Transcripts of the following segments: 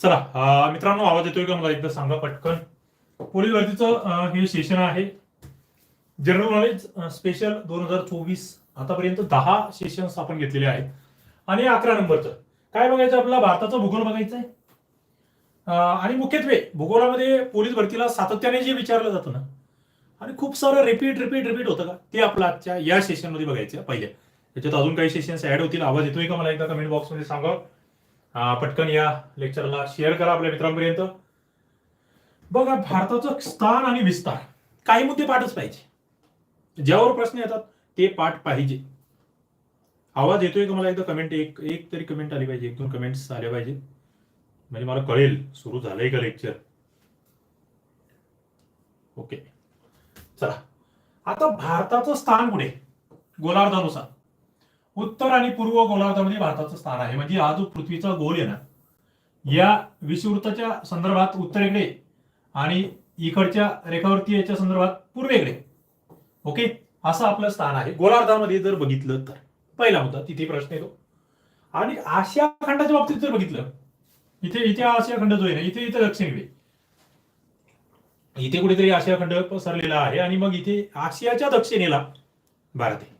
चला मित्रांनो आवाज येतोय का? मला एकदा सांगा पटकन. पोलीस भरतीचं हे सेशन आहे. जनरल नॉलेज स्पेशल दोन हजार चोवीस आतापर्यंत दहा सेशन्स आपण घेतलेले आहेत. आणि अकरा नंबरचं. काय बघायचं आपला भारताचा भूगोल बघायचा आहे. आणि मुख्यत्वे भूगोलामध्ये पोलीस भरतीला सातत्याने जे विचारलं जातं ना आणि खूप सारं रिपीट रिपीट रिपीट होतं का? ते आपलं आजच्या या सेशनमध्ये बघायचं आहे पहिल्या. त्याच्यात अजून काही सेशन्स ऍड होतील? आवाज येतोय का? मला एकदा कमेंट बॉक्समध्ये सांगा. पटकन या लेक्चरला शेअर करा आपल्या मित्रांपर्यंत. बघा भारताचं स्थान आणि विस्तार काही मुद्दे पाठच पाहिजे. ज्यावर प्रश्न येतात ते पाठ पाहिजे. आवाज येतोय का मला? एकदा कमेंट एक एक तरी कमेंट आली पाहिजे एक दोन कमेंट्स आले पाहिजे. म्हणजे मला कळेल सुरू झालंय का लेक्चर ओके चला. आता भारताचं स्थान कुठे? गोलार्धानुसार. उत्तर आणि पूर्व गोलार्धामध्ये भारताचं स्थान आहे. म्हणजे हा जो पृथ्वीचा गोल आहे ना. या विषुवृत्ताच्या संदर्भात उत्तरेकडे आणि इकडच्या रेखावरती याच्या संदर्भात पूर्वेकडे. ओके? असं आपलं स्थान आहे. गोलार्धामध्ये जर बघितलं तर. पहिला मुद्दा तिथे प्रश्न येतो. आणि आशिया खंडाच्या बाबतीत जर बघितलं इथे इथे आशिया खंड जो आहे ना इथे इथे दक्षिणेकडे इथे कुठेतरी आशिया खंड पसरलेला आहे आणि मग इथे आशियाच्या दक्षिणेला भारत आहे.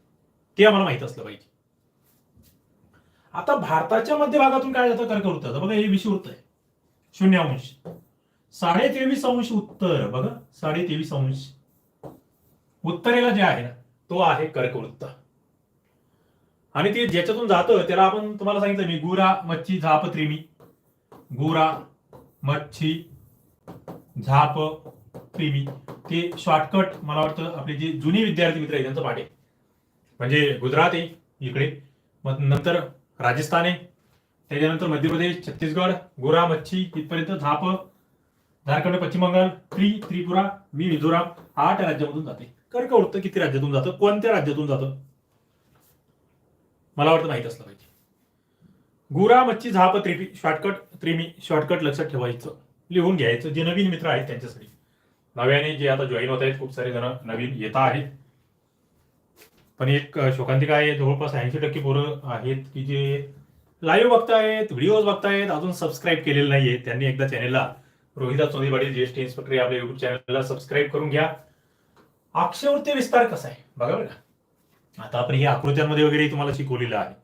ते आम्हाला माहीत असलं पाहिजे. आता भारताच्या मध्यभागातून काय जातं कर्कवृत्त बघा हे विषुवृत्त आहे शून्य अंश. साडे तेवीस अंश उत्तर. बघा साडे तेवीस अंश. उत्तरेला जे आहे ना तो आहे कर्कवृत्त आणि ते ज्याच्यातून जातं त्याला आपण तुम्हाला सांगितलं मी गुरा मच्छी झाप त्रिमी. गुरा मच्छी झाप त्रिमी. ते शॉर्टकट मला वाटतं आपले जे जुनी विद्यार्थी मित्र आहेत त्यांचं पाठ आहे. म्हणजे गुजरात आहे इकडे. मग नंतर राजस्थान आहे त्याच्यानंतर मध्य प्रदेश छत्तीसगड गोरा मच्छी इथपर्यंत झाप झारखंड पश्चिम बंगाल त्रि त्रिपुरा मी मिझोराम आठ राज्यामधून जाते. कर्कवृत्त किती राज्यातून जातं? कोणत्या राज्यातून जातं? मला वाटतं माहीत असलं पाहिजे. गुरा मच्छी झाप त्रिपी शॉर्टकट त्रिमी शॉर्टकट लक्षात ठेवायचं. लिहून घ्यायचं. जे नवीन मित्र आहेत त्यांच्यासाठी. नव्याने जे आता जॉईन होत आहेत खूप सारे जण नवीन येत आहेत. पण एक शोकांतिका आहे जवळपास ऐंशी टक्के पोरं आहेत की जे लाईव्ह बघतायत व्हिडिओज बघतायत अजून सबस्क्राईब केलेले नाहीये. त्यांनी एकदा चॅनेलला रोहिदास चोंदीवाडी ज्येष्ठ इन्स्पेक्टर या आपल्या युट्यूब चॅनलला सबस्क्राईब करून घ्या. अक्षरवृत्ती विस्तार कसा आहे? बघा बघा आता आपण हे आकृत्यांमध्ये वगैरे तुम्हाला शिकवलेलं आहे.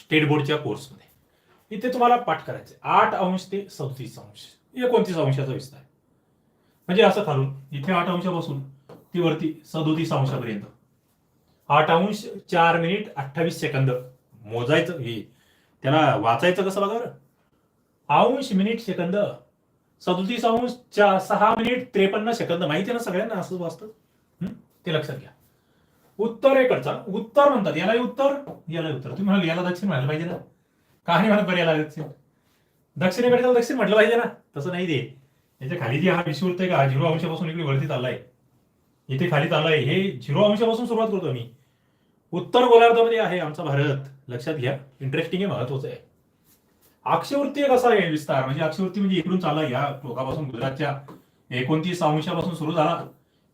स्टेट बोर्डच्या कोर्समध्ये इथे तुम्हाला पाठ करायचे आठ अंश ते सदतीस अंश. एकोणतीस अंशाचा विस्तार. म्हणजे असं खालून इथे आठ अंशापासून ती वरती सदोतीस अंशापर्यंत. आठ अंश चार मिनिट अठ्ठावीस सेकंद. मोजायचं हे. त्याला वाचायचं कसं बघा बरं? अंश मिनिट सेकंद. सदोतीस अंश चार सहा मिनिट त्रेपन्न सेकंद. माहिती आहे ना सगळ्यांना असं वाचतं? ते लक्षात घ्या. उत्तरेकडचा उत्तर म्हणतात. याला उत्तर याला उत्तर. तुम्ही म्हणाल याला दक्षिण म्हणायला पाहिजे ना? का नाही म्हणत बरं याला दक्षिण. दक्षिणेकडे त्याला दक्षिण म्हटलं पाहिजे ना? तसं नाही ते. याच्या खाली जे हा विषुवृत्त आहे का? झिरो अंशापासून इकडे वरती चाललाय. इथे खाली चाललाय. हे झिरो अंशापासून सुरुवात करतो मी. उत्तर गोलार्धामध्ये आहे आमचा भारत. लक्षात घ्या इंटरेस्टिंग आहे महत्वाचं आहे. अक्षवृत्ती कसा आहे विस्तार? म्हणजे अक्षवृत्ती म्हणजे इकडून चालला या टोकापासून गुजरातच्या एकोणतीस अंशापासून सुरू झाला.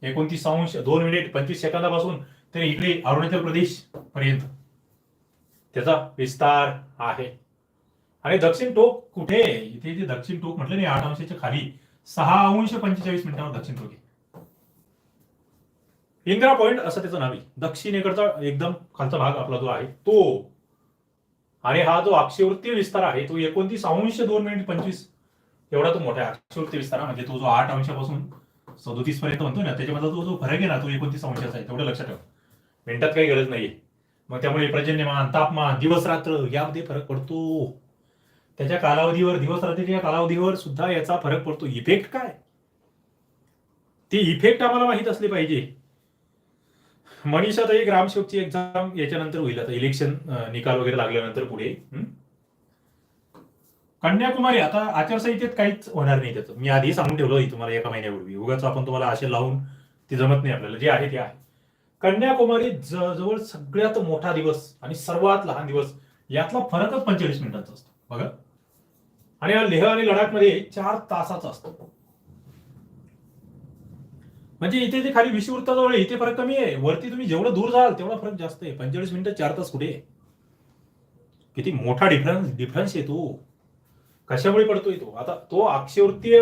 एकोणतीस अंश दोन मिनिट पंचवीस सेकंदापासून ते इकडे अरुणाचल प्रदेश पर्यंत. त्याचा विस्तार आहे. आणि दक्षिण टोक कुठे? आहे? इथे जे दक्षिण टोक म्हटलं नाही आठ अंशाच्या खाली. सहा अंश पंचेचाळीस मिनिटावर दक्षिण टोक आहे. इंदिरा पॉइंट असं त्याचं नाव आहे. दक्षिणेकडचा एकदम खालचा भाग आपला जो आहे तो. आणि हा जो अक्षवृत्तीय विस्तार आहे तो एकोणतीस अंश दोन मिनिट पंचवीस. एवढा तो मोठा आहे अक्षवृत्ती विस्तार म्हणजे तो जो आठ अंशापासून सदोतीस पर्यंत म्हणतो ना त्याच्यामध्ये तो जो फरक आहे ना तो एकोणतीस अंशाचा आहे. तेवढं लक्षात ठेवा. मिनिटात काही गरज नाहीये. मग त्यामुळे पर्जन्यमान तापमान दिवस रात्र यामध्ये फरक पडतो. त्याच्या कालावधीवर दिवस रात्रीच्या कालावधीवर सुद्धा याचा फरक पडतो. इफेक्ट काय? ते इफेक्ट आम्हाला माहीत असले पाहिजे. मनीषा ताई ग्रामसेवकची एक्झाम याच्यानंतर होईल आता. इलेक्शन निकाल वगैरे लागल्यानंतर पुढे. कन्याकुमारी आता आचारसंहितेत काहीच होणार नाही त्याचं. मी आधी सांगून ठेवलं तुम्हाला एका महिन्यापूर्वी. उगाच आपण तुम्हाला आशे लावून ते जमत नाही आपल्याला. जे आहे ते आहे. कन्याकुमारी जवळ सगळ्यात मोठा दिवस आणि सर्वात लहान दिवस यातला फरकच पंचेचाळीस मिनिटांचा असतो. बघा. आणि लेह आणि लडाखमध्ये चार तासाचा असतो. म्हणजे इथे जे खाली विषुवृत्ताजवळ इथे फरक कमी आहे. वरती तुम्ही जेवढं दूर जाल तेवढा फरक जास्त आहे. पंचेचाळीस मिनिटं चार तास कुठे किती मोठा डिफरन्स डिफरन्स येतो कशामुळे पडतोय तो? आता तो अक्षवृत्तीय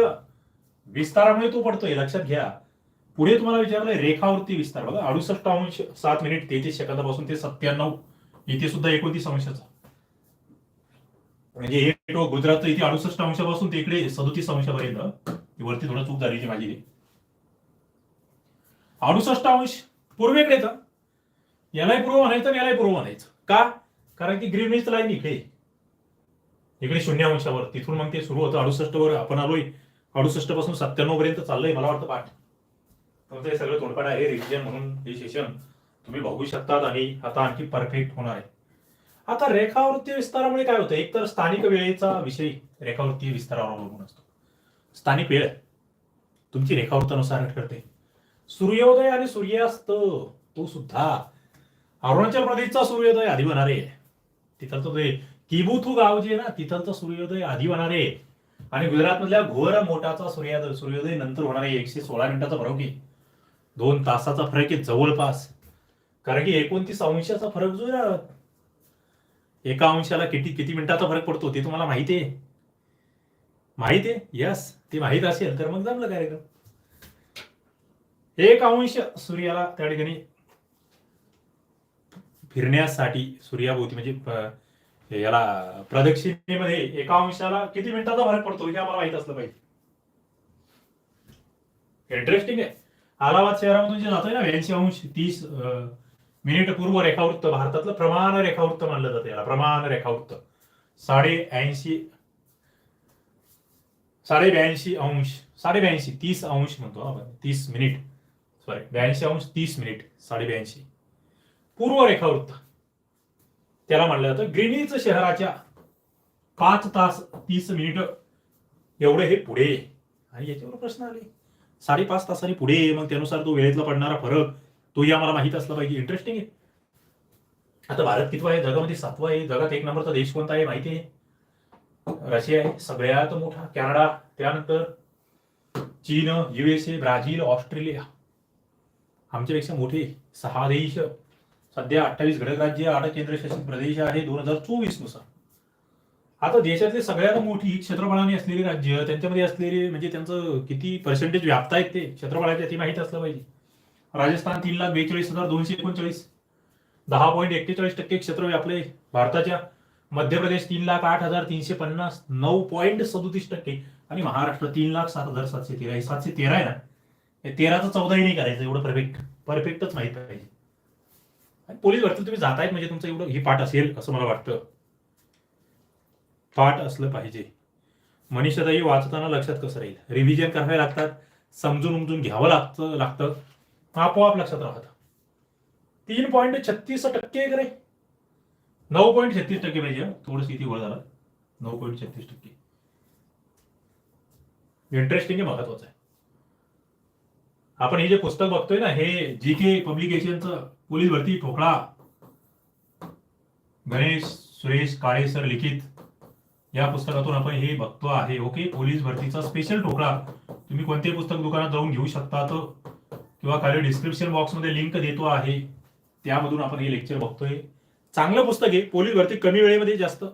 विस्तारामुळे तो पडतोय लक्षात घ्या. पुढे तुम्हाला विचारलंय रेखावृत्ती विस्तार. बघा अडुसष्ट अंश सात मिनिट तेहतीस सेकंदापासून ते सत्त्याण्णव. इथे सुद्धा एकोणतीस अंशाचा. म्हणजे हे गुजरात गुजरातचं इथे अडुसष्ट अंशापासून ते इकडे सदोतीस अंशापर्यंत. वरती थोडं चूक झाली माझी. अडुसष्ट अंश पूर्वेकडे येतं यालाही पूर्व म्हणायचं आणि यालाही पूर्व म्हणायचं. का? कारण की ग्रीनविच लाईन इकडे. इकडे शून्य अंशावर. तिथून मग ते सुरू होतं. अडुसष्ट वर आपण आलोय. अडुसष्टपासून सत्त्याण्णव पर्यंत चाललंय मला वाटतं पाठ. तुमचं हे सगळं तोंडपाठ आहे. रिव्हिजन म्हणून हे सेशन तुम्ही बघू शकतात आणि आता आणखी परफेक्ट होणार आहे. आता रेखावृत्ती विस्तारामुळे काय होतं? एक तर स्थानिक वेळेचा विषय रेखावृत्ती विस्तारावर अवलंबून असतो. स्थानिक वेळ तुमची रेखावृत्तानुसार ठरते सूर्योदय आणि सूर्यास्त तो सुद्धा अरुणाचल प्रदेशचा सूर्योदय आधी होणार. आहे तिथलचं ते किबुथू गाव जे आहे ना तिथलचा सूर्योदय आधी होणार. आहे आणि गुजरातमधल्या घोर मोठाचा सूर्योदय सूर्योदय नंतर होणारे एकशे सोळा मिनिटाचा फरक आहे. दोन तासाचा फरक आहे जवळपास. कारण की एकोणतीस अंशाचा फरक जो आहे ना एका अंशाला किती किती मिनिटाचा फरक पडतो ते तुम्हाला माहिती आहे. माहिती आहे? यस ते माहीत असेल तर मग जमलं कार्यक्रम. एक अंश सूर्याला त्या ठिकाणी फिरण्यासाठी सूर्याभोवती म्हणजे याला प्रदक्षिणेमध्ये एका अंशाला किती मिनिटाचा फरक पडतो हे आम्हाला माहीत असलं पाहिजे. इंटरेस्टिंग आहे. अलाहाबाद शहरामधून जे जातोय ना ऐंशी अंश तीस मिनिट पूर्व रेखावृत्त भारतातलं प्रमाण रेखावृत्त मानलं जातं याला प्रमाण रेखावृत्त. साडे ऐंशी साडे ब्याऐंशी अंश साडे ब्याऐंशी तीस अंश म्हणतो आपण तीस मिनिट. सॉरी ब्याऐंशी अंश तीस मिनिट साडे ब्याऐंशी पूर्व रेखावृत्त त्याला म्हणलं जातं ग्रीनिच शहराच्या पाच तास तीस मिनिट एवढे हे पुढे. आहे. आणि याच्यावर प्रश्न आले. साडेपाच तासांनी पुढे मग त्यानुसार तो वेळेतला पडणारा फरक तोही आम्हाला माहीत असला पाहिजे. इंटरेस्टिंग आहे. आता भारत कितवा आहे? जगामध्ये सातवा आहे. जगात एक नंबरचा देश कोणता आहे माहिती आहे? रशिया आहे सगळ्यात मोठा. कॅनडा त्यानंतर चीन युएसए ब्राझील ऑस्ट्रेलिया. आमच्यापेक्षा मोठे सहा देश सध्या अठ्ठावीस घटक राज्य आठ केंद्रशासित प्रदेश आहे दोन हजार चोवीसनुसार. आता देशातले सगळ्यात मोठी क्षेत्रफळाने असलेली राज्य त्यांच्यामध्ये असलेले म्हणजे त्यांचं किती पर्सेंटेज व्याप्त आहेत ते क्षेत्रफळाच्या ते माहीत असलं पाहिजे. राजस्थान तीन लाख बेचाळीस हजार दोनशे एकोणचाळीस. दहा पॉईंट एक्केचाळीस टक्के क्षेत्र व्यापले भारताच्या. मध्य प्रदेश तीन लाख आठ हजार तीनशे पन्नास नऊ पॉईंट सदोतीस टक्के. आणि महाराष्ट्र तीन लाख सात हजार सातशे तेरा हे सातशे तेरा आहे ना. तेराचं चौदाही नाही करायचं एवढं परफेक्ट परफेक्टच माहीत पाहिजे. आणि पोलीस भरती तुम्ही जातायत म्हणजे तुमचं एवढं हे पाठ असेल असं मला वाटतं. पाठ असलं पाहिजे. मनीषाताई वाचताना लक्षात कसं राहील? रिव्हिजन करावे लागतात समजून उमजून घ्यावं लागतं लागतं. आपोआप लक्षात राहतं. तीन पॉईंट छत्तीस टक्के करे नऊ पॉईंट छत्तीस टक्के म्हणजे, पाहिजे थोडस किती वळ झालं. नऊ पॉईंट छत्तीस टक्के. इंटरेस्टिंग आहे महत्वाचं आहे. आपण हे जे पुस्तक बघतोय ना हे जी के पब्लिकेशनचं पोलीस भरती ठोकळा. गणेश सुरेश काळे सर लिखित. या पुस्तकातून आपण हे बघतो आहे. ओके पोलीस भरतीचा स्पेशल ठोकळा. तुम्ही कोणतेही पुस्तक दुकानात जाऊन घेऊ शकता किंवा खाली डिस्क्रिप्शन बॉक्समध्ये लिंक देतो आहे. त्यामधून आपण हे लेक्चर बघतोय. चांगलं पुस्तक आहे. पोलीस भरती कमी वेळेमध्ये जास्त.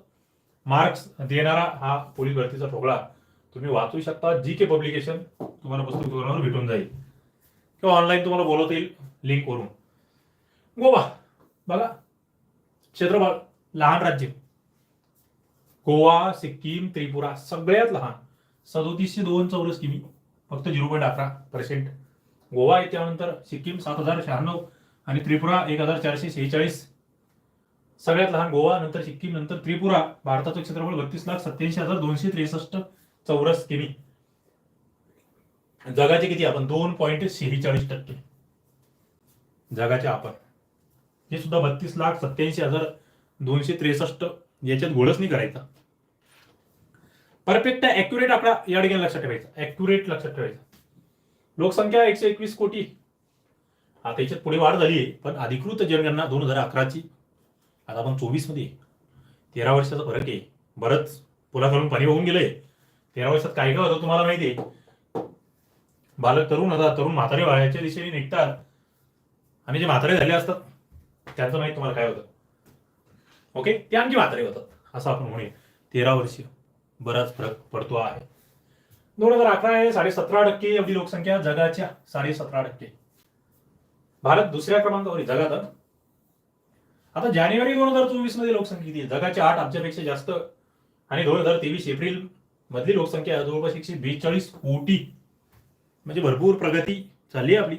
मार्क्स देणारा हा पोलीस भरतीचा ठोकळा. तुम्ही वाचू शकता. जी के पब्लिकेशन तुम्हाला पुस्तक दुकानावर भेटून जाईल. किंवा ऑनलाईन तुम्हाला बोलवता येईल लिंकवरून गोवा. बघा. क्षेत्रफळ लहान राज्य. गोवा सिक्कीम त्रिपुरा सगळ्यात लहान. सदोतीसशे दोन चौरस किमी. फक्त झिरो पॉईंट अकरा पर्सेंट गोवा आहे त्यानंतर सिक्कीम सात हजार शहाण्णव आणि त्रिपुरा एक हजार चारशे शेहेचाळीस. सगळ्यात लहान गोवा नंतर सिक्कीम नंतर त्रिपुरा. भारताचं क्षेत्रफळ बत्तीस लाख सत्याऐंशी हजार दोनशे त्रेसष्ट चौरस किमी. जगाचे किती? आपण दोन पॉईंट शेहेचाळीस टक्के. जगाचे आपण. हे सुद्धा बत्तीस लाख सत्याऐंशी हजार दोनशे त्रेसष्ट याच्यात गोळच नाही करायचा. परफेक्ट ऍक्युरेट आपला या ठिकाणी लक्षात ठेवायचा. ऍक्युरेट लक्षात ठेवायचा. लोकसंख्या एकशे एकवीस कोटी. आता याच्यात पुढे वाढ झाली आहे पण अधिकृत जनगणना दोन हजार अकराची. आता आपण चोवीसमध्ये तेरा वर्षाचा फरक आहे. बरंच करून पाणी वाहून गेलंय. तेरा वर्षात काय काय होतं तुम्हाला माहिती आहे? बालक तरुण होतात तरुण म्हातारे व्हायच्या दिशेने निघतात. आणि जे म्हातारे झाले असतात त्यांचं माहीत तुम्हाला काय होतं? ओके ते आणखी म्हातारे होतात असं आपण म्हणूया. तेरा वर्षीय बराच फरक पडतो आहे. दोन हजार अकरा आहे साडे सतरा टक्के एवढी लोकसंख्या जगाच्या साडे सतरा टक्के. भारत दुसऱ्या क्रमांकावर जगात आता जानेवारी दोन हजार चोवीसमध्ये लोकसंख्या किती आहे? जगाच्या आठ अब्जापेक्षा जास्त. आणि दोन हजार तेवीस एप्रिल मधली लोकसंख्या जवळपास एकशे बेचाळीस कोटी. म्हणजे भरपूर प्रगती चालली आहे आपली.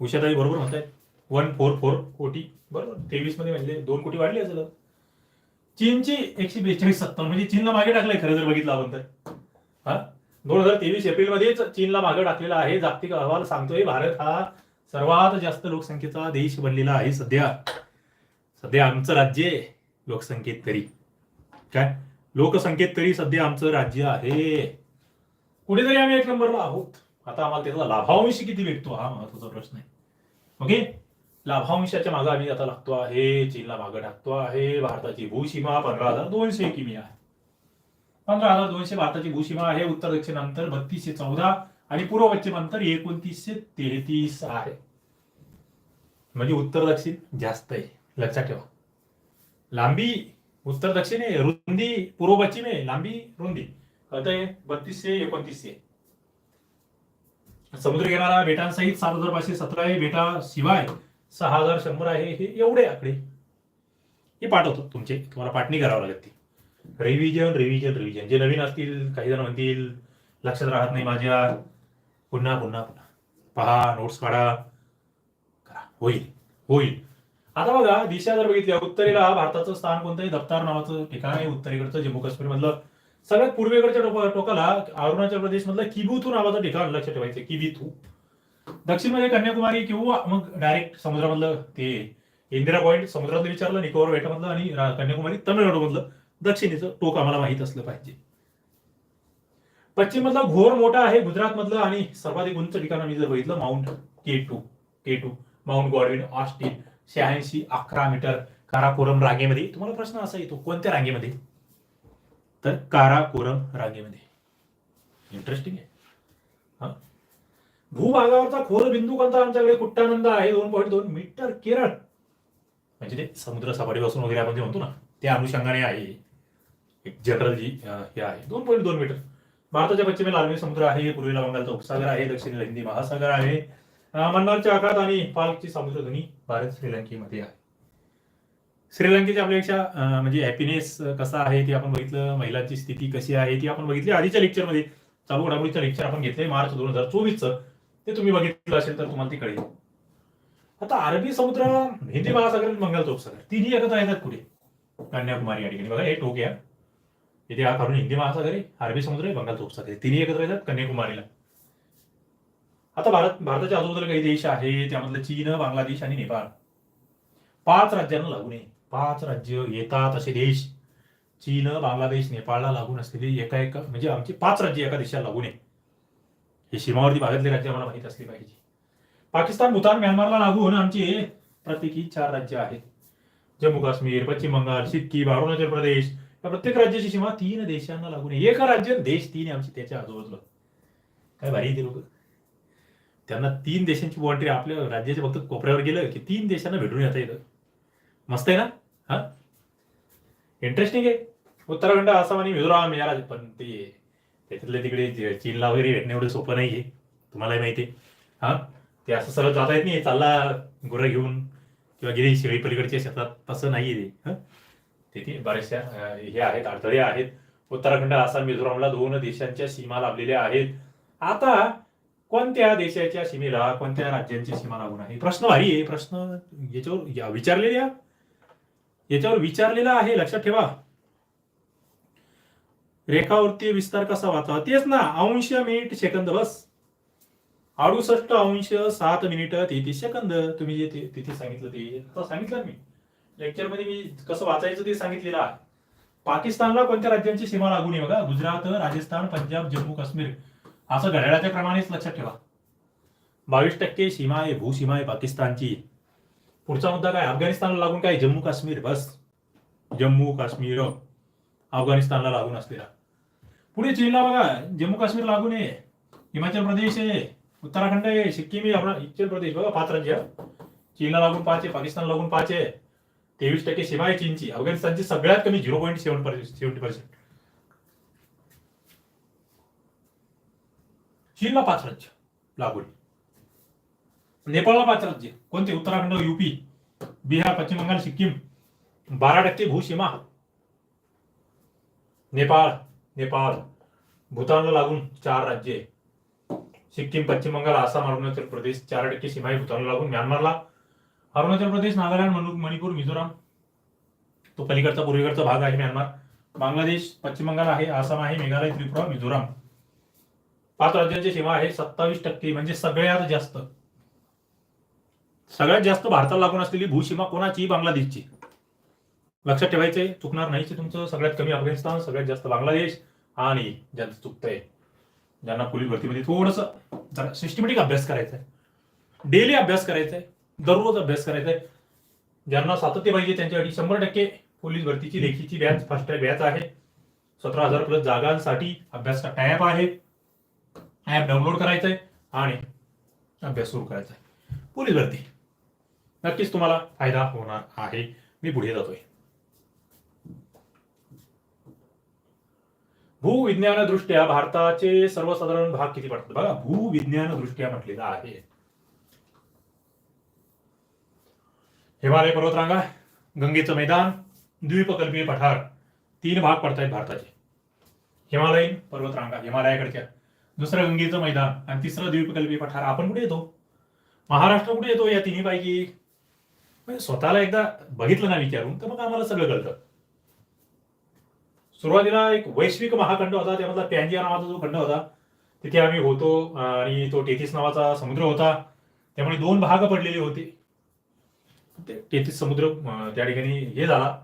उषाताई बरोबर म्हणतायत. वन फोर फोर कोटी. बरोबर. तेवीसमध्ये म्हणजे दोन कोटी वाढली असेल. चीनची एकशे बेचाळीस सत्तावन्न म्हणजे चीनला मागे टाकलंय खरं जर बघितलं आपण तर. हा? दोन हजार तेवीस एप्रिल मध्येच चीनला मागे टाकलेला आहे. जागतिक अहवाल सांगतोय भारत हा सर्वात जास्त लोकसंख्येचा देश बनलेला आहे सध्या. सध्या आमचं राज्य आहे लोकसंख्येत तरी. काय? लोकसंख्येत तरी सध्या आमचं राज्य आहे. कुठेतरी आम्ही एक नंबरला आहोत. आता आम्हाला त्याचा लाभांश किती भेटतो हा महत्त्वाचा प्रश्न आहे. ओके लाभांशाच्या मागे आम्ही आता लागतो आहे चीनला मागे टाकतो आहे भारताची भूसीमा पंधरा हजार दोनशे किमी आहे. पंधरा हजार दोनशे भारताची भूसीमा आहे उत्तर दक्षिण अंतर बत्तीसशे चौदा आणि पूर्व पश्चिम अंतर एकोणतीसशे तेहतीस आहे. म्हणजे उत्तर दक्षिण जास्त आहे. लक्षात ठेवा. लांबी उत्तर दक्षिण आहे रुंदी पूर्व पश्चिम आहे लांबी रुंदी. कळतंय? बत्तीसशे एकोणतीसशे. समुद्र किनारा बेटांसहित सात हजार पाचशे सतरा आहे बेटा शिवाय सहा हजार शंभर आहे हे एवढे आकडे. हे पाठवतो तुमचे. तुम्हाला पाठणी करावं लागत ती. रिव्हिजन रिव्हिजन रिव्हिजन जे नवीन असतील काही जण म्हणतील लक्षात राहत नाही माझ्या. पुन्हा पुन्हा पुन्हा. पहा नोट्स काढा. करा. होईल. होईल. आता बघा दिशा जर बघितल्या उत्तरेला भारताचं स्थान कोणतं आहे दफ्तार नावाचं ठिकाण आहे उत्तरेकडचं जम्मू काश्मीर मधलं सगळ्यात पूर्वेकडच्या टोकाला अरुणाचल प्रदेश मधलं किबुथू नावाचं ठिकाण लक्ष ठेवायचं किबिथू. दक्षिणमध्ये कन्याकुमारी किंवा मग डायरेक्ट समुद्रामधलं ते इंदिरा पॉइंट समुद्रातलं विचारलं निकोबार बेटामधलं आणि कन्याकुमारी तमिळनाडू मधलं दक्षिणेचं टोक आम्हाला माहीत असलं पाहिजे. पश्चिम मधला घोर मोठा आहे गुजरात मधलं आणि सर्वाधिक उंच ठिकाण आम्ही जर बघितलं mount K two K two mount Godwin Austen शहाऐंशी अकरा मीटर काराकोरम रांगेमध्ये. तुम्हाला प्रश्न असा येतो कोणत्या रांगेमध्ये? तर काराकोरम रांगेमध्ये. इंटरेस्टिंग आहे. हा. भूभागावरचा खोल बिंदू कोणता? आमच्याकडे कुट्टानंद आहे दोन पॉईंट दोन मीटर केरळ. म्हणजे ते समुद्र सपाटीपासून वगैरे आपण जे म्हणतो ना त्या अनुषंगाने आहे. एक जनरल जी हे आहे. दोन पॉईंट दोन मीटर. भारताच्या पश्चिमेला अरबी समुद्र आहे पूर्वेला बंगालचा उपसागर आहे दक्षिणेला हिंदी महासागर आहे. मन्नारच्या आखात आणि पालकची समुद्रधुनी भारत श्रीलंकेमध्ये आहे. श्रीलंकेच्या आपल्यापेक्षा म्हणजे हॅपीनेस कसा आहे ते आपण बघितलं महिलांची स्थिती कशी आहे ती आपण बघितली. आधीच्या लेक्चरमध्ये चालू घडामोडीचं लेक्चर आपण घेतलंय मार्च दोन हजार चोवीसचं. ते तुम्ही बघितलं असेल तर तुम्हाला ते कळेल. आता अरबी समुद्र हिंदी महासागर बंगाल बंगालचा उपसागर तिन्ही एकत्र येतात कुठे? कन्याकुमारी या ठिकाणी. बघा हे टोक या. इथे हा काढून हिंदी महासागर आहे अरबी समुद्र आहे बंगाल उपसागर तिन्ही एकत्र येतात कन्याकुमारीला. आता भारत भारताच्या आजूबाजूला काही देश आहे त्यामधलं चीन बांगलादेश आणि नेपाळ. पाच राज्यांना लागून आहे. पाच राज्य येतात असे देश. चीन बांगलादेश नेपाळला लागून असलेली एका एका म्हणजे आमची पाच राज्य एका देशाला लागून आहे हे सीमावर्ती भागातले राज्य आम्हाला माहीत असली पाहिजे. पाकिस्तान भूतान म्यानमारला लागून आमची प्रत्येकी चार राज्य आहेत. जम्मू काश्मीर पश्चिम बंगाल सिक्कीम अरुणाचल प्रदेश या प्रत्येक राज्याची सीमा तीन देशांना लागून आहे. एका राज्य देश तीन आहे आमची त्याच्या आजूबाजूला. काय भारी ते लोक. त्यांना तीन देशांची बॉन्ड्री आपल्या राज्याच्या फक्त कोपऱ्यावर गेलं की तीन देशांना भेटून येता येतं. मस्त आहे ना? हा? इंटरेस्टिंग आहे. उत्तराखंड आसाम आणि मिझोराम या पण ते त्याच्यातले तिकडे चीनला वगैरे भेटणं एवढं सोपं नाही आहे. तुम्हालाही माहिती आहे. हा? ते असं सरळ जाता येत नाही. चालला गुरं घेऊन किंवा गेली शेळी पलीकडच्या शेतात. तसं नाही आहे ते. हं? तिथे बऱ्याचशा हे आहेत अडथळे आहेत. उत्तराखंड आसाम मिझोरामला दोन देशांच्या सीमा लाभलेल्या आहेत. आता कोणत्या देशाच्या सीमेला कोणत्या राज्यांची सीमा लागून आहे? प्रश्न भारी आहे. प्रश्न याच्यावर या- विचारलेले याच्यावर विचारलेला आहे लक्षात ठेवा. रेखावरती विस्तार कसा वाचावा? तेच ना अंश मिनिट सेकंद बस. अडुसष्ट अंश सात मिनिट तेहतीस सेकंद. तुम्ही जे ते- तिथे सांगितलं ते सांगितलं मी. लेक्चरमध्ये मी कसं वाचायचं ते सांगितलेलं आहे. पाकिस्तानला कोणत्या राज्यांची सीमा लागू आहे बघा गुजरात राजस्थान पंजाब जम्मू काश्मीर. असं घड्याळाच्या क्रमानेच लक्षात ठेवा. बावीस टक्के सीमा आहे भूसीमा आहे पाकिस्तानची. पुढचा मुद्दा काय? अफगाणिस्तानला लागून काय? जम्मू काश्मीर बस. जम्मू काश्मीर अफगाणिस्तानला लागून असलेला. पुढे चीनला बघा जम्मू काश्मीर लागून आहे. हिमाचल प्रदेश आहे. उत्तराखंड आहे. सिक्कीम आहे आपला हिमाचल प्रदेश बघा पाच राज्य चीनला लागून पाच आहे पाकिस्तानला लागून पाच आहे. तेवीस टक्के सीमा आहे चीनची. अफगाणिस्तानची सगळ्यात कमी zero point seven seventy percent. चीनला पाच राज्य लागून. नेपाळला पाच राज्य. कोणते? उत्तराखंड युपी बिहार पश्चिम बंगाल सिक्कीम. बारा टक्के भूसीमा. नेपाळ नेपाळ. भूतानला लागून चार राज्य. सिक्कीम पश्चिम बंगाल आसाम अरुणाचल प्रदेश चार टक्के सीमा आहे भूतानला लागून. म्यानमारला. अरुणाचल प्रदेश नागालँड मणिपूर मिझोराम. तो पलीकडचा पूर्वेकडचा भाग आहे म्यानमार. बांगलादेश पश्चिम बंगाल आहे आसाम आहे मेघालय त्रिपुरा मिझोराम. पाच राज्यांची सीमा आहे सत्तावीस टक्के. म्हणजे सगळ्यात जास्त. सगळ्यात जास्त भारताला लागून असलेली भूसीमा कोणाची बांगलादेशची. लक्षात ठेवायचंय चुकणार नाहीच तुमचं. सगळ्यात कमी अफगाणिस्तान सगळ्यात जास्त बांगलादेश आणि ज्यांचं चुकतंय ज्यांना पोलीस भरतीमध्ये थोडस जरा सिस्टमॅटिक अभ्यास करायचा आहे डेली अभ्यास करायचा आहे दररोज अभ्यास करायचा आहे ज्यांना सातत्य पाहिजे त्यांच्यासाठी शंभर टक्के पोलीस भरतीची लेखीची बॅच फर्स्ट ट्रॅक बॅच आहे. सतरा हजार प्लस जागांसाठी अभ्यासचा ॲप आहे. ॲप डाउनलोड करायचा आहे आणि अभ्यास सुरू करायचा आहे पोलीस भरती. नक्कीच तुम्हाला फायदा होणार आहे. मी पुढे जातोय. भूविज्ञानदृष्ट्या भारताचे सर्वसाधारण भाग किती पडतात? बघा भूविज्ञानदृष्ट्या म्हटलेलं आहे. हिमालय पर्वतरांगा गंगेचं मैदान द्वीपकल्पीय पठार तीन भाग पडतायत भारताचे. हिमालयीन पर्वतरांगा हिमालयाकडच्या. दुसरं गंगेचं मैदान आणि तिसरं द्वीपकल्पीय पठार. आपण कुठे येतो? महाराष्ट्र कुठे येतो या तिन्ही पैकी म्हणजे स्वतःला एकदा बघितलं ना विचारून तर मग आम्हाला सगळं कळतं. सुरुवातीला एक वैश्विक महाखंड होता त्यामधला पॅन्जिया नावाचा जो खंड होता तिथे आम्ही होतो आणि तो टेथिस नावाचा समुद्र होता. त्यामुळे दोन भाग पडलेले होते. ते टेथिस समुद्र त्या ठिकाणी हे झाला.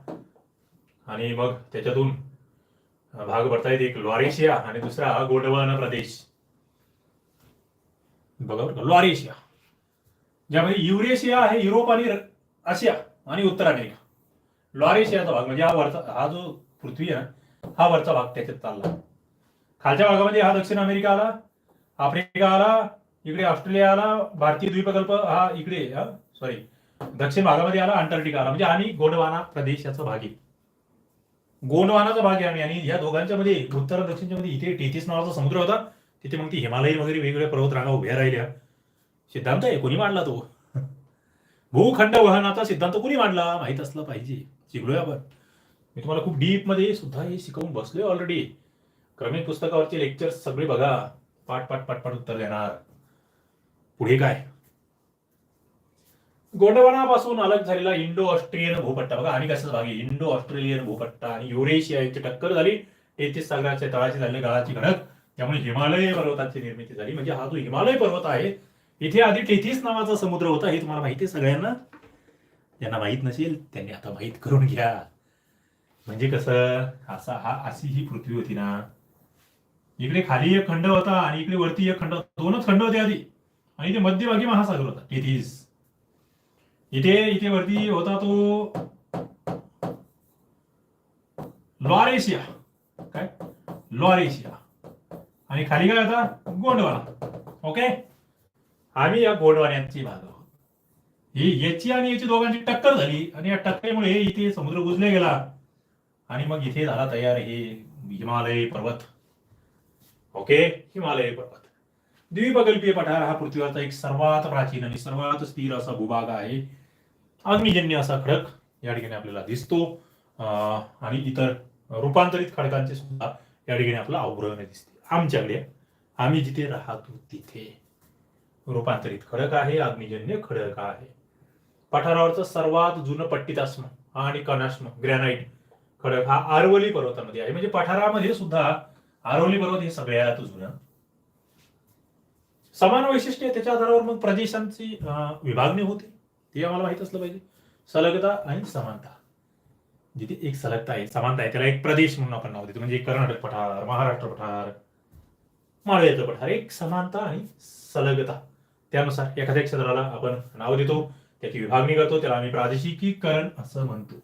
आणि मग त्याच्यातून भाग पडतायत एक लॉरेशिया आणि दुसरा गोंडवाना प्रदेश. बघा लॉरेशिया. ज्यामध्ये युरेशिया आहे युरोप आणि आशिया आणि उत्तर अमेरिका. लॉरेशियाचा भाग म्हणजे हा वरचा हा जो पृथ्वी आहे हा वरचा भाग त्याच्यात चालला. खालच्या भागामध्ये हा दक्षिण अमेरिका आला आफ्रिका आला इकडे ऑस्ट्रेलिया आला भारतीय द्वीपकल्प हा इकडे सॉरी दक्षिण भागामध्ये आला अंटार्क्टिका आला. म्हणजे आम्ही गोंडवाना प्रदेश याचा भाग आहे. गोंडवानाचा भाग आहे आम्ही आणि या दोघांच्या मध्ये उत्तर दक्षिणच्या मध्ये इथे टेथिस नावाचा समुद्र होता. तिथे मग ती हिमालयीन वगैरे वेगवेगळ्या पर्वतरांगा उभ्या राहिल्या. सिद्धांत आहे कोणी मांडला तो? भूखंड वहनाचा सिद्धांत कुणी मांडला? माहीत असलं पाहिजे. शिकलोय आपण. मी तुम्हाला खूप डीपमध्ये सुद्धा हे शिकवून बसलोय ऑलरेडी क्रमिक पुस्तकावरचे लेक्चर सगळे बघा. पाठ पाठ पाठ पाठ उत्तर देणार. पुढे काय? गोंडवानापासून अलग झालेला इंडो ऑस्ट्रेलियन भूपट्टा. बघा आणि कसं भाग. आहे इंडो ऑस्ट्रेलियन भूपट्टा. आणि युरेशिया यांची टक्कर झाली. तेहतीस सागराच्या तळाशी झाले गाळाची घडक. त्यामुळे हिमालय पर्वताची निर्मिती झाली. म्हणजे हा जो हिमालय पर्वत आहे इथे आधी टेथिस नावाचा समुद्र होता हे तुम्हाला माहिती आहे सगळ्यांना? ज्यांना माहीत नसेल त्यांनी आता माहीत करून घ्या. म्हणजे कसं असा हा अशी ही पृथ्वी होती ना. इकडे खाली एक खंड होता आणि इकडे वरती एक खंड दोनच खंड होते आधी. आणि इथे मध्यभागी महासागर होता टेथिस. इथे इथे वरती होता तो लॉरेशिया. काय? लॉरेशिया. आणि खाली काय होता? गोंडवाला. ओके? आम्ही या गोडवाऱ्यांची भाग आहोत. ही याची आणि याची दोघांची टक्कर झाली आणि या टक्करीमुळे इथे समुद्र बुजले गेला. आणि मग इथे झाला तयार हे हिमालय पर्वत. ओके? हिमालय पर्वत. द्वीपकल्पीय पठार हा पृथ्वीवरचा एक सर्वात प्राचीन आणि सर्वात स्थिर असा भूभाग आहे. अग्निजन्य असा खडक या ठिकाणी आपल्याला दिसतो. आणि इतर रूपांतरित खडकांचे सुद्धा या ठिकाणी आपलं आवरण दिसते. आमच्याकडे आम्ही जिथे राहतो तिथे. रूपांतरित खडक आहे अग्निजन्य खडक आहे. पठारावरचं सर्वात जुनं पट्टीदास्म आणि कणाश्म ग्रॅनाइट खडक हा आरवली पर्वतामध्ये आहे. म्हणजे पठारामध्ये सुद्धा आरवली पर्वत हे सगळ्यात जुनं. समान वैशिष्ट्य त्याच्या आधारावर मग प्रदेशांची विभागणी होते. ते आम्हाला माहीत असलं पाहिजे. सलगता आणि समानता. जिथे एक सलगता आहे समानता आहे त्याला एक प्रदेश म्हणून आपण नाव देतो. म्हणजे कर्नाटक पठार महाराष्ट्र पठार माळव्याचं पठार. एक समानता आणि सलगता. त्यानुसार एखाद्या क्षेत्राला आपण नाव देतो त्याची विभागणी करतो त्याला आम्ही प्रादेशिकीकरण असं म्हणतो.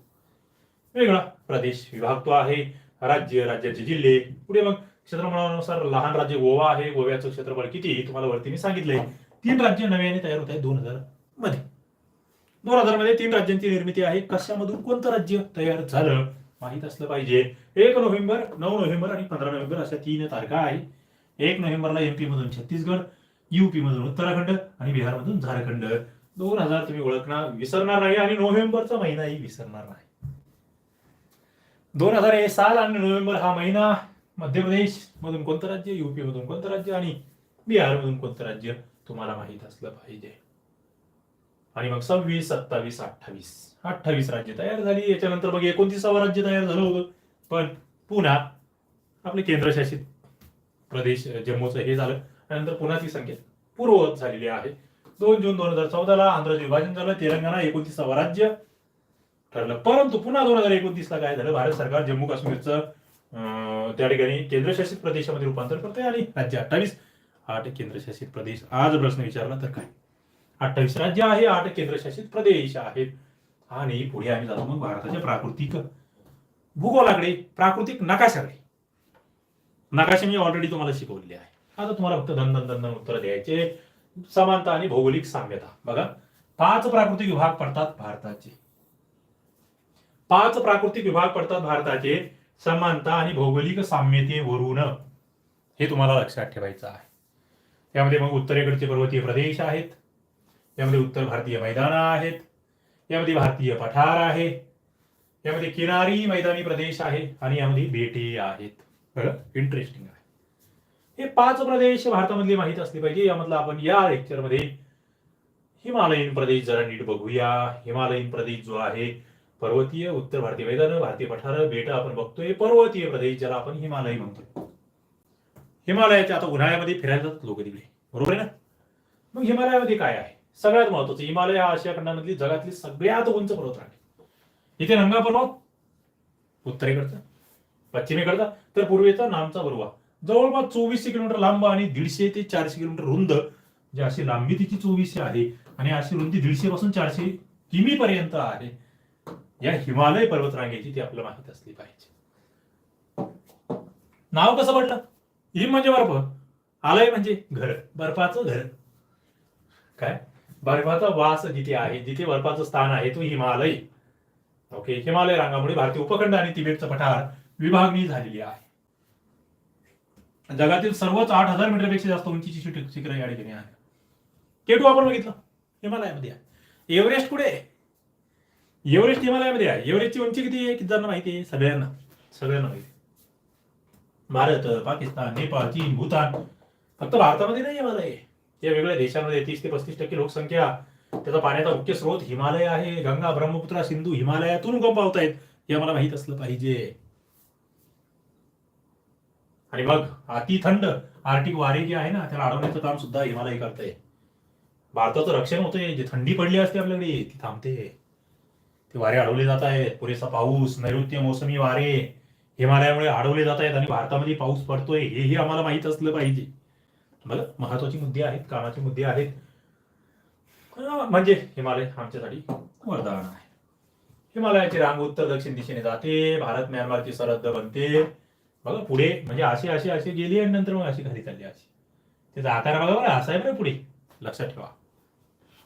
वेगळा प्रदेश विभागतो आहे राज्य राज्याचे जिल्हे. पुढे मग क्षेत्रफळानुसार लहान राज्य गोवा आहे. गोव्याचं क्षेत्रफळ किती तुम्हाला वरती मी सांगितलंय. तीन राज्य नव्याने तयार होत आहे दोन हजारमध्ये. दोन हजारमध्ये तीन राज्यांची निर्मिती आहे. कशामधून कोणतं राज्य तयार झालं? माहीत असलं पाहिजे. एक नोव्हेंबर नऊ नोव्हेंबर आणि पंधरा नोव्हेंबर अशा तीन तारखा आहे एक नोव्हेंबरला एमपी मधून छत्तीसगड यूपी मधून उत्तराखंड आणि बिहारमधून झारखंड. दोन हजार तुम्ही ओळखणार विसरणार नाही आणि नोव्हेंबरचा महिनाही विसरणार नाही. दोन हजार साल आणि नोव्हेंबर हा महिना मध्य प्रदेश मधून कोणतं राज्य युपी मधून कोणतं राज्य आणि बिहार मधून कोणतं राज्य तुम्हाला माहीत असलं पाहिजे? आणि मग सव्वीस सत्तावीस अठ्ठावीस. अठ्ठावीस राज्य तयार झाली. याच्यानंतर मग एकोणतीसावं राज्य तयार झालं होतं. पण पुन्हा आपले केंद्रशासित प्रदेश जम्मूचं हे झालं. त्यानंतर पुन्हा ती संख्या पूर्ववत झालेली आहे. दोन जून दोन हजार चौदाला आंध्रचं विभाजन झालं तेलंगणा एकोणतीसावं राज्य ठरलं. परंतु पुन्हा दोन हजार एकोणतीसला काय झालं? भारत सरकार जम्मू काश्मीरचं अं, त्या ठिकाणी केंद्रशासित प्रदेशामध्ये रूपांतर करते आणि राज्य अठ्ठावीस आठ केंद्रशासित प्रदेश. आज प्रश्न विचारला तर काय? अठ्ठावीस राज्य आहे आठ केंद्रशासित प्रदेश आहेत. आणि पुढे आम्ही जातो मग भारताच्या प्राकृतिक भूगोलाकडे प्राकृतिक नकाशाकडे. नकाशा मी ऑलरेडी तुम्हाला शिकवलेले आहे. आता तुम्हाला फक्त धन दन उत्तर द्यायचे. समानता आणि भौगोलिक साम्यता. बघा पाच प्राकृतिक विभाग पडतात भारताचे. पाच प्राकृतिक विभाग पडतात भारताचे. समानता आणि भौगोलिक साम्यतेवरून. हे तुम्हाला लक्षात ठेवायचं आहे. यामध्ये मग उत्तरेकडचे पर्वतीय प्रदेश आहेत. यामध्ये उत्तर भारतीय मैदानं आहेत. यामध्ये भारतीय पठार आहे. यामध्ये किनारी मैदानी प्रदेश आहे. आणि यामध्ये बेटे आहेत. बरं? इंटरेस्टिंग आहे. हे पाच प्रदेश भारतामधले माहीत असले पाहिजे. यामधला आपण या लेक्चरमध्ये हिमालयीन प्रदेश जरा नीट बघूया. हिमालयीन प्रदेश जो आहे पर्वतीय उत्तर भारतीय मैदान भारतीय पठार बेट आपण बघतोय. पर्वतीय प्रदेश ज्याला आपण हिमालय म्हणतो. हिमालयाच्या आता उन्हाळ्यामध्ये फिरायला जातात लोक तिकडे. बरोबर आहे ना? मग हिमालयामध्ये काय आहे? सगळ्यात महत्वाचं हिमालय हा आशिया खंडामधली जगातली सगळ्यात उंच पर्वतरांग इथे नंगा पर्वत उत्तरेकडचा पश्चिमेकडचा तर पूर्वेचा नामचा बरुवा जवळपास चोवीसशे किलोमीटर लांब आणि दीडशे ते चारशे किलोमीटर रुंद जी अशी लांबी तिची चोवीसशे आहे आणि अशी रुंदी दीडशे पासून चारशे किमी पर्यंत आहे या हिमालय पर्वतरांगेची ती आपल्याला माहीत असली पाहिजे. नाव कसं म्हटलं हिम म्हणजे बर्फ आलय म्हणजे घर बर्फाचं घर. काय? बर्फाचा वास जिथे आहे जिथे बर्फाचं स्थान आहे तो हिमालय. ओके हिमालय रांगामुळे भारतीय उपखंड आणि तिबेटचा पठार विभागणी झालेली आहे. जगातील सर्वच आठ हजार मीटरपेक्षा जास्त उंचीची शिखर या ठिकाणी आहे केटू आपण बघितलं. हिमालयामध्ये आहे. एव्हरेस्ट कुठे आहे? एव्हरेस्ट हिमालयामध्ये आहे. एव्हरेस्टची उंची किती आहे? किती जणांना माहिती आहे? सगळ्यांना. सगळ्यांना माहिती भारत पाकिस्तान नेपाळ चीन भूतान. फक्त भारतामध्ये नाही हिमालय या वेगळ्या देशांमध्ये तीस ते पस्तीस टक्के लोकसंख्या. त्याचा पाण्याचा मुख्य स्रोत हिमालय आहे. गंगा ब्रह्मपुत्रा सिंधू हिमालयातून उगम पावतायत. हे आम्हाला माहीत असलं पाहिजे. आणि मग अति थंड आर्टिक वारे जे आहे ना त्याला अडवण्याचं काम सुद्धा हिमालय करते भारताचं रक्षण होतंय जे थंडी पडली असते आपल्याकडे ती थांबते. ते वारे अडवले जात आहेत. पुरेसा पाऊस नैऋत्य मोसमी वारे हिमालयामुळे अडवले जात आहेत आणि भारतामध्ये पाऊस पडतोय हेही आम्हाला माहीत असलं पाहिजे. बघा महत्त्वाचे मुद्दे आहेत कामाचे मुद्दे आहेत. म्हणजे हिमालय आमच्यासाठी वरदान आहे. हिमालयाची रांग उत्तर दक्षिण दिशेने जाते. भारत म्यानमारची सरहद्द बनते. बघा पुढे म्हणजे अशी अशी अशी गेली आणि नंतर मग अशी खाली चालली अशी. त्याचा आकार बघा बरं असा आहे बरं पुढे. लक्षात ठेवा.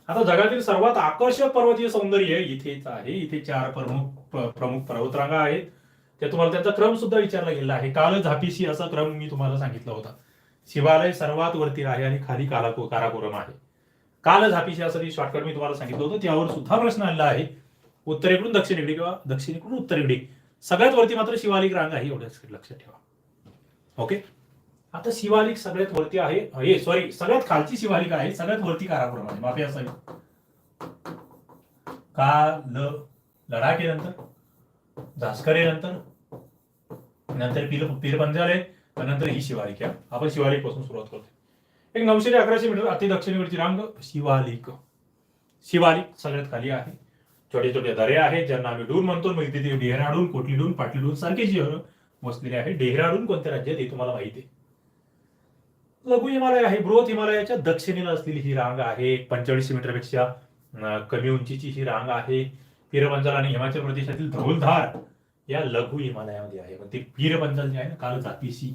आता जगातील सर्वात आकर्षक पर्वतीय सौंदर्य इथेच आहे. इथे चार प्रमुख प्रमुख पर्वतरांगा आहेत. त्या तुम्हाला त्यांचा क्रम सुद्धा विचारला गेला आहे. काल झापीशी असा क्रम मी तुम्हाला सांगितला होता. शिवालय सर्वात वरती आहे आणि खाली कालाको काराकोरम आहे. काल झापीशी असं शॉर्टकट मी तुम्हाला सांगितलं होतं. त्यावर सुद्धा प्रश्न आलेला आहे. उत्तरेकडून दक्षिणेकडे किंवा दक्षिणेकडून उत्तरेकडे. सगळ्यात वरती मात्र शिवालिक रांग आहे एवढंच लक्षात ठेवा. ओके आता शिवालिक सगळ्यात वरती आहे हे सॉरी सगळ्यात खालची शिवालिक आहे सगळ्यात वरती काराकोरम आहे माफी असावी. का ल लडाखेनंतर झास्करे नंतर नंतर पीर पीरपंजाले नंतर ही शिवालिक आपण शिवालिकपासून सुरुवात करतो एक नऊशे ते अकराशे मीटर अति दक्षिणेकडची रांग शिवालिक. शिवालिक सगळ्यात खाली आहे. छोटे छोटे दरे आहेत ज्यांना आम्ही डून म्हणतो. मग तिथे डेहराडून कोटलीडून पाटलीडून सारखे शहर वसलेले आहे डेहराडून कोणत्या राज्यात हे तुम्हाला माहिती आहे. लघु हिमालय आहे बृहत हिमालयाच्या दक्षिणेला असलेली ही रांग आहे. पंचेचाळीस मीटरपेक्षा कमी उंचीची ही रांग आहे. पीरपंजाल आणि हिमाचल प्रदेशातील धौलधार या लघु हिमालयामध्ये आहे. मग ते पीरपंजाल जे आहे ना काल जातीशी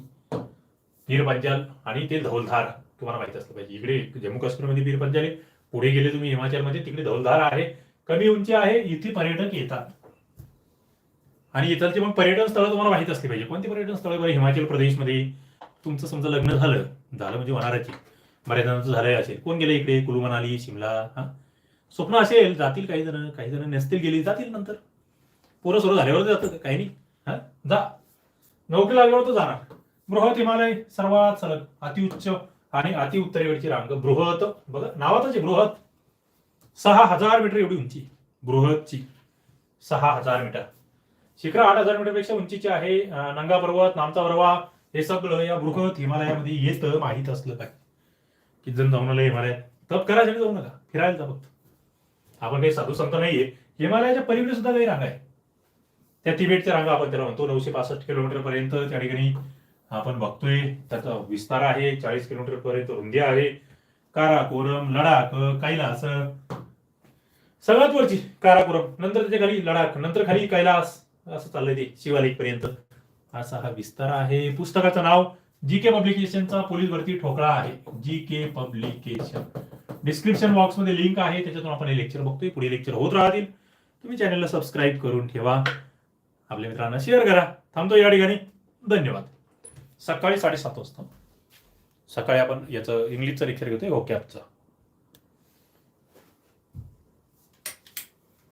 पीरपंजाल आणि ते धौलधार तुम्हाला माहीत असलं पाहिजे. इकडे जम्मू काश्मीरमध्ये पीरपंजाल आहे. पुढे गेले तुम्ही हिमाचलमध्ये तिकडे धौलधार आहे. कमी उंची आहे इथे पर्यटक येतात. आणि इथलची मग पर्यटन स्थळ तुम्हाला माहीत असली पाहिजे. कोणती पर्यटन स्थळ? बरं हिमाचल प्रदेशमध्ये तुमचं समजा लग्न झालं झालं म्हणजे होणारच बऱ्याच जणांचं झालंय असेल. कोण गेलं इकडे? कुलू मनाली शिमला हा? स्वप्न असेल जातील काही जण काही जण नसतील गेली जातील नंतर. पोरं सोरं झाल्यावर जातं काही नाही. हा? जा. नोकरी लागल्यावर तर जाणार. बृहत हिमालय सर्वात सलग अतिउच्च आणि अतिउत्तरेवरची रांग. बृहत बघा नावातच आहे बृहत. सहा हजार मीटर एवढी उंची. बृहदची सहा हजार मीटर. शिखर आठ हजार मीटरपेक्षा उंचीची आहे. नंगा पर्वत नामचा पर्वा हे सगळं या बृहत हिमालयामध्ये येतं माहीत असलं काय किती जण जाऊन आलं हिमालयात. तप करायसाठी जाऊ नका. फिरायला जा फक्त. आपण काही साधू संत नाहीये. हिमालयाच्या पलीकडे सुद्धा काही रांगा आहे त्या तिबेटच्या रांगा आपण त्याला म्हणतो. नऊशे पासष्ट किलोमीटर पर्यंत त्या ठिकाणी आपण बघतोय. त्याचा विस्तार आहे. चाळीस किलोमीटर पर्यंत रुंदी आहे. काराकोरम लडाख कैलास सगळ्यात वरची काराकोरम नंतर त्याच्याखाली लडाख नंतर खाली कैलास असं चाललंय ते शिवालिक पर्यंत असा हा विस्तार आहे. पुस्तकाचं नाव जी के पब्लिकेशनचा पोलीस भरती ठोकळा आहे. जी के पब्लिकेशन डिस्क्रिप्शन बॉक्समध्ये लिंक आहे. त्याच्यातून आपण हे लेक्चर बघतोय. पुढे लेक्चर होत राहतील. तुम्ही चॅनलला सबस्क्राईब करून ठेवा. आपल्या मित्रांना शेअर करा. थांबतो या ठिकाणी. धन्यवाद. सकाळी साडेसात वाजता. सकाळी आपण याचं इंग्लिशचं लेक्चर घेतोय. ओके ॲपचं